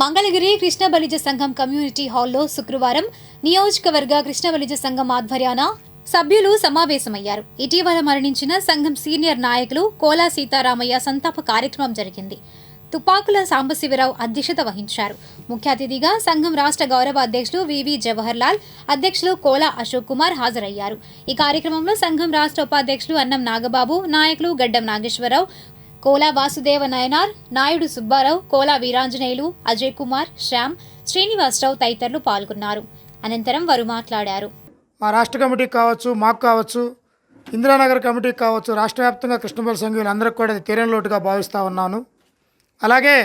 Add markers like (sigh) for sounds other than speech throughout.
మంగళగిరి కృష్ణ బలిజ సంఘం కమ్యూనిటీ హాల్లో శుక్రవారం నియోజకవర్గ కృష్ణ బలిజ సంఘం ఆధ్వర్యాన సభ్యులు సమావేశమయ్యారు. ఇటీవల మరణించిన సంఘం సీనియర్ నాయకులు కోలా సీతారామయ్య సంతాప కార్యక్రమం జరిగింది. తుపాకుల సాంబశివరావు అధ్యక్షత వహించారు. ముఖ్య అతిథిగా సంఘం రాష్ట్ర గౌరవ అధ్యక్షులు వివి జవహర్ లాల్ అధ్యక్షులు కోలా అశోక్ కుమార్ హాజరయ్యారు. ఈ కార్యక్రమంలో సంఘం రాష్ట్ర ఉపాధ్యక్షులు అన్నం నాగబాబు నాయకులు గడ్డం నాగేశ్వరరావు కోలా వాసుదేవ నయనార్ నాయుడు సుబ్బారావు కోలా వీరాంజనేయులు అజయ్ కుమార్ శ్యామ్ శ్రీనివాసరావు తదితరులు పాల్గొన్నారు. అనంతరం వారు మాట్లాడారు. మా రాష్ట్ర కమిటీకి కావచ్చు మాకు కావచ్చు ఇందిరానగర్ కమిటీకి కావచ్చు రాష్ట్ర వ్యాప్తంగా కృష్ణపల్లి సంఘీయులు అందరికి కూడా తీరని లోటుగా భావిస్తూ ఉన్నాను. అలాగే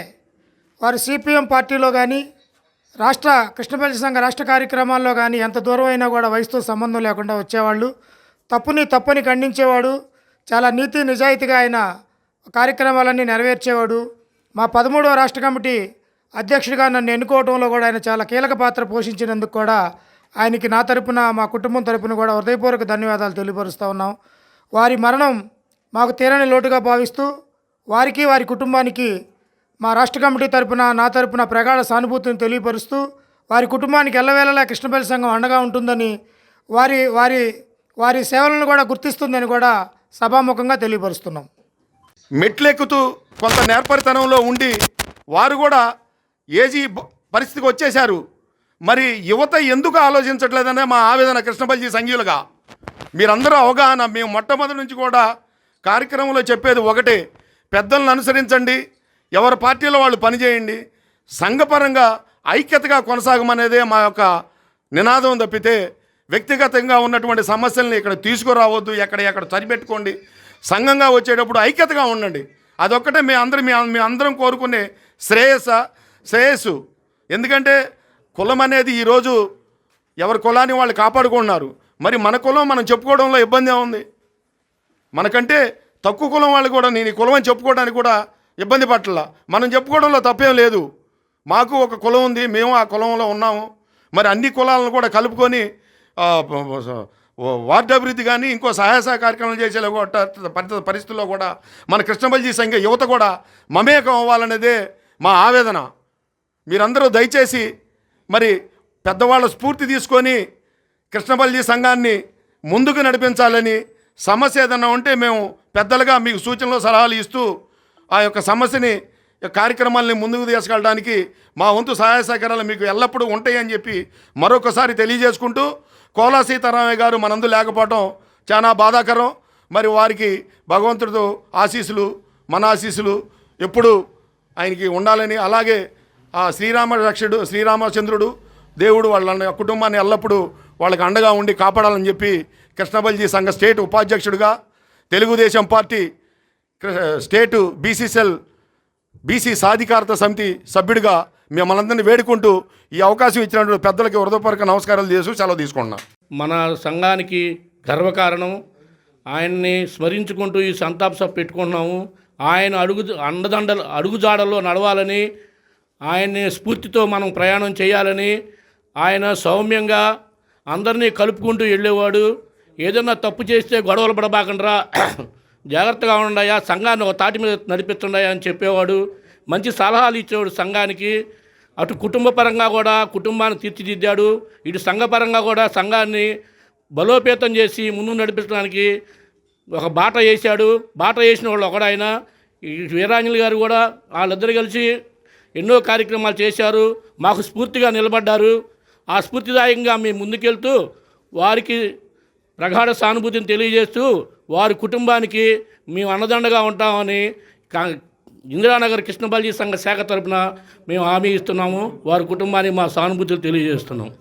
వారు సిపిఎం పార్టీలో కానీ రాష్ట్ర కృష్ణపల్లి సంఘ రాష్ట్ర కార్యక్రమాల్లో కానీ ఎంత దూరం అయినా కూడా వయసుతో సంబంధం లేకుండా వచ్చేవాళ్ళు. తప్పుని తప్పని ఖండించేవాడు చాలా నీతి నిజాయితీగా ఆయన కార్యక్రమాలన్నీ నెరవేర్చేవాడు. మా పదమూడవ రాష్ట్ర కమిటీ అధ్యక్షుడిగా నన్ను ఎన్నుకోవడంలో కూడా ఆయన చాలా కీలక పాత్ర పోషించినందుకు కూడా ఆయనకి నా తరపున మా కుటుంబం తరపున కూడా హృదయపూర్వక ధన్యవాదాలు తెలియపరుస్తూ ఉన్నాం. వారి మరణం మాకు తీరని లోటుగా భావిస్తూ వారికి వారి కుటుంబానికి మా రాష్ట్ర కమిటీ తరపున నా తరపున ప్రగాఢ సానుభూతిని తెలియపరుస్తూ వారి కుటుంబానికి ఎల్లవేళలా కృష్ణపల్లి సంఘం అండగా ఉంటుందని వారి వారి వారి సేవలను కూడా గుర్తిస్తుందని కూడా సభాముఖంగా తెలియపరుస్తున్నాం. మెట్లెక్కుతూ కొంత నేర్పరితనంలో ఉండి వారు కూడా ఏజీ పరిస్థితికి వచ్చేశారు. మరి యువత ఎందుకు ఆలోచించట్లేదనే మా ఆవేదన కృష్ణపల్లి సంఘీయులుగా మీరందరూ అవగాహన మేము మొట్టమొదటి నుంచి కూడా కార్యక్రమంలో చెప్పేది ఒకటే. పెద్దలను అనుసరించండి ఎవరి పార్టీలో వాళ్ళు పనిచేయండి సంఘపరంగా ఐక్యతగా కొనసాగమనేదే మా యొక్క నినాదం తప్పితే వ్యక్తిగతంగా ఉన్నటువంటి సమస్యల్ని ఇక్కడ తీసుకురావద్దు ఎక్కడ ఎక్కడ సరిపెట్టుకోండి సంఘంగా వచ్చేటప్పుడు ఐక్యతగా ఉండండి. అదొక్కటే మీ అందరం మీ మీ అందరం కోరుకునే శ్రేయస్స శ్రేయస్సు. ఎందుకంటే కులం అనేది ఈరోజు ఎవరి కులాన్ని వాళ్ళు కాపాడుకుంటున్నారు. మరి మన కులం మనం చెప్పుకోవడంలో ఇబ్బంది ఉంది మనకంటే తక్కువ కులం వాళ్ళు కూడా నేను ఈ కులం అని చెప్పుకోవడానికి కూడా ఇబ్బంది పట్ల మనం చెప్పుకోవడంలో తప్పేం లేదు. మాకు ఒక కులం ఉంది మేము ఆ కులంలో ఉన్నాము. మరి అన్ని కులాలను కూడా కలుపుకొని వార్డు అభివృద్ధి కానీ ఇంకో సహాయ సహ కార్యక్రమాలు చేసేలా కూడా పరి- పరిస్థితుల్లో కూడా మన కృష్ణబల్జీ సంఘ యువత కూడా మమేకం అవ్వాలనేదే మా ఆవేదన. మీరందరూ దయచేసి మరి పెద్దవాళ్ళ స్ఫూర్తి తీసుకొని కృష్ణబల్జీ సంఘాన్ని ముందుకు నడిపించాలని సమస్య ఏదన్నా ఉంటే మేము పెద్దలుగా మీకు సూచనలు సలహాలు ఇస్తూ ఆ యొక్క సమస్యని కార్యక్రమాలని కార్యక్రమాల్ని ముందుకు తీసుకెళ్ళడానికి మా వంతు సహాయ సహకారాలు మీకు ఎల్లప్పుడూ ఉంటాయని చెప్పి మరొకసారి తెలియజేసుకుంటూ కోలా సీతారామయ్య గారు మనందు లేకపోవటం చాలా బాధాకరం. మరి వారికి భగవంతుడు ఆశీస్సులు మన ఆశీస్సులు ఎప్పుడు ఆయనకి ఉండాలని అలాగే ఆ శ్రీరామ రక్షుడు శ్రీరామచంద్రుడు దేవుడు వాళ్ళ కుటుంబాన్ని ఎల్లప్పుడూ వాళ్ళకి అండగా ఉండి కాపాడాలని చెప్పి కృష్ణబల్జీ సంఘ స్టేట్ ఉపాధ్యక్షుడిగా Telugu Desam party state BC cell BC సాధికారత సమితి సభ్యుడిగా మిమ్మల్ని అందరినీ వేడుకుంటూ ఈ అవకాశం ఇచ్చినటువంటి పెద్దలకి హృదయపూర్వక నమస్కారాలు చేస్తూ సెలవు తీసుకుంటున్నాను మన సంఘానికి గర్వకారణం. ఆయన్ని స్మరించుకుంటూ ఈ సంతాప సభ పెట్టుకుంటున్నాము. ఆయన అడుగు అండదండలు అడుగుజాడల్లో నడవాలని ఆయన్ని స్ఫూర్తితో మనం ప్రయాణం చేయాలని ఆయన సౌమ్యంగా అందరినీ కలుపుకుంటూ వెళ్ళేవాడు. ఏదైనా తప్పు చేస్తే గొడవలు పడబాకండ్రా. (clears throat) జాగ్రత్తగా ఉండయా సంఘాన్ని ఒక తాటి మీద నడిపిస్తుండయా అని చెప్పేవాడు. మంచి సలహాలు ఇచ్చేవాడు సంఘానికి. అటు కుటుంబ పరంగా కూడా కుటుంబాన్ని తీర్చిదిద్దాడు. ఇటు సంఘపరంగా కూడా సంఘాన్ని బలోపేతం చేసి ముందు నడిపించడానికి ఒక బాట వేశాడు. బాట వేసిన వాళ్ళు ఒకడాయన. వీరాంజలి గారు కూడా వాళ్ళిద్దరు కలిసి ఎన్నో కార్యక్రమాలు చేశారు. మాకు స్ఫూర్తిగా నిలబడ్డారు. ఆ స్ఫూర్తిదాయకంగా మేము ముందుకెళ్తూ వారికి ప్రగాఢ సానుభూతిని తెలియజేస్తూ వారి కుటుంబానికి మేము అన్నదండగా ఉంటామని కా- ఇందిరానగర్ కృష్ణబాలజీ సంఘ శాఖ తరపున మేము హామీ ఇస్తున్నాము. వారి కుటుంబానికి మా సానుభూతులు తెలియజేస్తున్నాం.